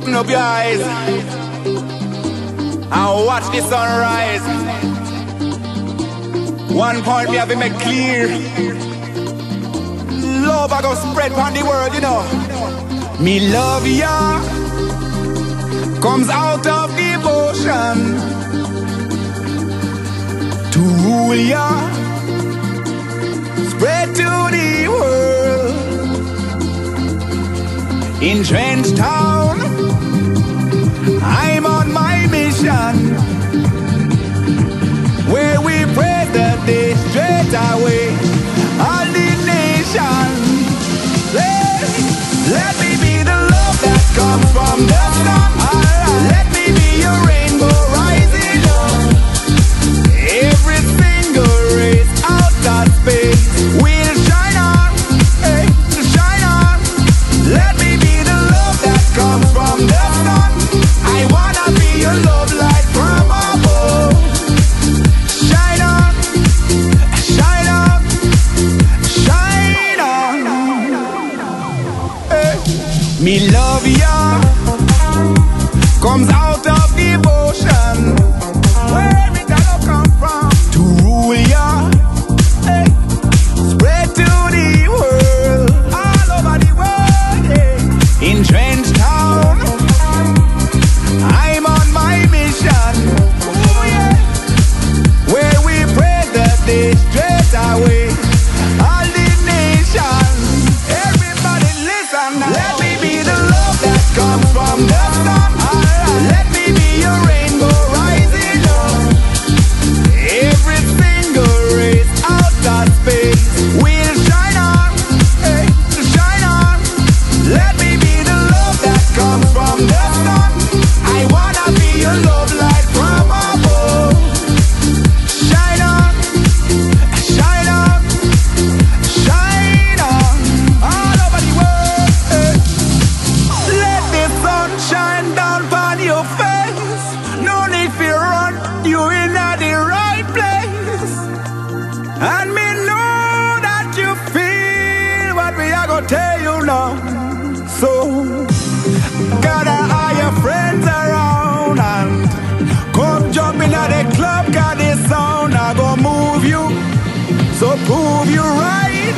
Open up your eyes and watch the sunrise. One point we have to make clear. Love I go spread on the world, you know. Me love ya comes out of devotion to rule ya, spread to the world. In Trench Town, I'm on my mission where we pray the day straight away. All the nation, let, let me be the love that comes from the comes out of devotion. Gather all your friends around and come jump in at the club, got this sound I gonna move you. So prove you right.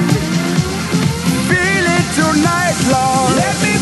Feel it tonight, Lord. Let me